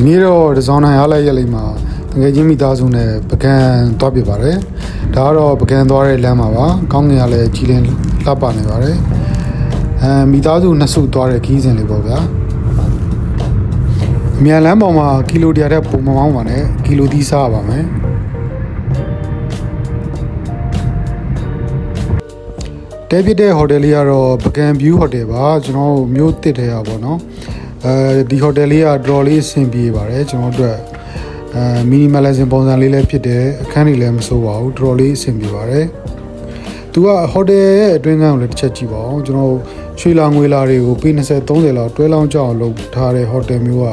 ဒီနေ့တော့ဒီဇိုင်းနိုင်အားလိုက်ရက်လိမ့်မှာတကယ်ချင်းမိသားစုနဲ့ပကံသွားပြပါတယ်ဒါကတော့ပကံသွားတဲ့လမ်းမှာပါကောင်းငင်ကလည်းကြီးလင်းလှပနေပါတယ်အဲမိသားစုနှစ်စုသွားတဲ့ခီးစဉ်လေးပေါ့ဗျာမြန်လန်းပေါ်မှာကီလိုတရာတဲ့ပုံမောင်းပါနဲ့ကီလိုသီးစားပါမယ်တဲပြတဲ့ဟိုတယ်လေးကတော့ပကံ view ဟိုတယ်ပါကျွန်တော်တို့မြို့တစ်ထဲရပါတော့ အဲဒီဟိုတယ်လေးက draw လေးအဆင်ပြေပါတယ်ကျွန်တော်တို့အဲ minimalism ပုံစံလေးလည်းဖြစ်တယ်အခန်းတွေလည်းမဆိုးပါဘူး draw လေးအဆင်ပြေပါတယ်သူကဟိုတယ်ရဲ့အတွင်းကန်းကိုလည်းတစ်ချက်ကြည့်ပါအောင်ကျွန်တော်ရွှေလာငွေလာတွေကိုပေး20 30လောက်တွဲလောင်းကြအောင်လုပ်ထားတဲ့ဟိုတယ်မျိုးက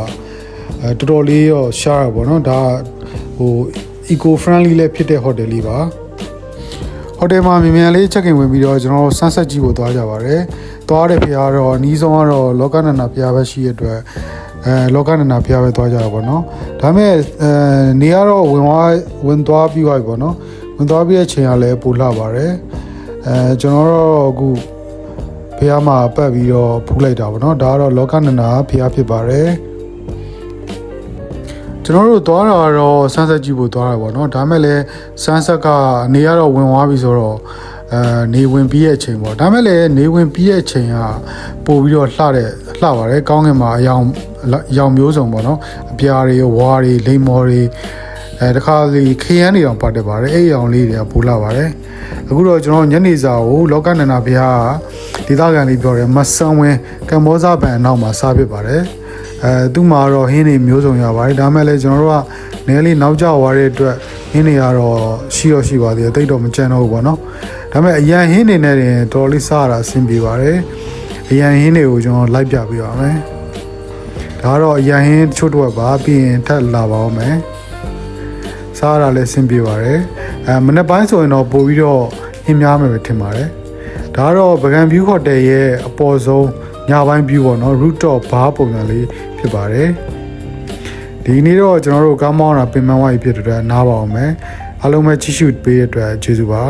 အဲတော်တော်လေးရောရှားတာပေါ့နော်ဒါဟို eco friendly လည်းဖြစ်တဲ့ဟိုတယ်လေးပါဟိုတယ်မှာမြန်မြန်လေး check in ဝင်ပြီးတော့ကျွန်တော်ဆန်းဆက်ကြည့်ဖို့သွားကြပါတယ် သွားတဲ့ဖရားတော့အနီးဆုံးကတော့လောကနန္ဒဖရားပဲရှိရတဲ့အတွက်အဲလောကနန္ဒဖရားပဲသွားကြတာပေါ့နော်။ဒါပေမဲ့အဲနေရတော့ဝင်သွားဝင်သွားပြီးသွားပြီပေါ့နော်။ဝင်သွားပြီးတဲ့ချိန်ကလည်းပိုလှပါတယ်။အဲကျွန်တော်တော့အခုဖရားမှာပတ်ပြီးတော့ဖူးလိုက်တာပေါ့နော်။ဒါကတော့လောကနန္ဒဖရားဖြစ်ပါတယ်။ကျွန်တော်တို့သွားတာကတော့ဆန်းဆက်ကြည့်ဖို့သွားတာပေါ့နော်ဒါမဲ့လည်းဆန်းဆက်ကနေရတော့ဝင်သွားပြီဆိုတော့ အဲနေဝင်ပြီးရဲ့အချိန်ပေါ့ဒါမဲ့လည်းနေဝင်ပြီးရဲ့အချိန်ကပို့ပြီးတော့လှတဲ့လှပါတယ်ကောင်းကင်မှာအယောင်အယောင်မျိုးစုံပေါ့နော်အပြားတွေဝါးတွေလိမ္မော်တွေအဲတခါလေခရမ်းတွေအောင်ပတ်တက်ပါတယ်အဲ့အယောင်လေးတွေကပို့လာပါတယ်အခုတော့ကျွန်တော်ညနေစာကိုလောကနန္ဒဘုရားကဒေသခံလေးပြောတယ်မဆန်ဝင်ကမ္ဘောဇဘန်အနောက်မှာစားဖြစ်ပါတယ် အဲသူ့မှာတော့ဟင်းတွေမျိုးစုံရပါတယ်ဒါမဲ့လည်းကျွန်တော်တို့ကနည်းလေးနောက်ကျသွားတဲ့အတွက်ဟင်းတွေကတော့ရှိတော့ရှိပါသေးတယ်တိတ်တော့မကြမ်းတော့ဘူးပေါ့နော်ဒါမဲ့အရန်ဟင်းတွေနဲ့တင်တော်တော်လေးစားရတာအဆင်ပြေပါတယ်အရန်ဟင်းတွေကိုကျွန်တော်လိုက်ပြပေးပါမယ်ဒါကတော့အရန်ဟင်းတချို့တော့ပါပြီးရင်ထပ်လာပါအောင်မယ်စားရတာလည်းအဆင်ပြေပါတယ်အဲမနေ့ပိုင်းဆိုရင်တော့ပို့ပြီးတော့ဟင်းများမယ်ပဲထင်ပါတယ်ဒါကတော့ဗကန်ဗျူးဟိုတယ်ရဲ့အပေါ်ဆုံး ညပိုင်း view ပေါ့နော် rooftop bar ပုံစံလေးဖြစ်ပါတယ်ဒီနေ့တော့ကျွန်တော်တို့ကားမောင်းတာပင်မဝိုင်းဖြစ်တဲ့အတွက်နားပါအောင်မယ်အားလုံးပဲကြည့်ရှုပေးတဲ့အတွက်ကျေးဇူးပါ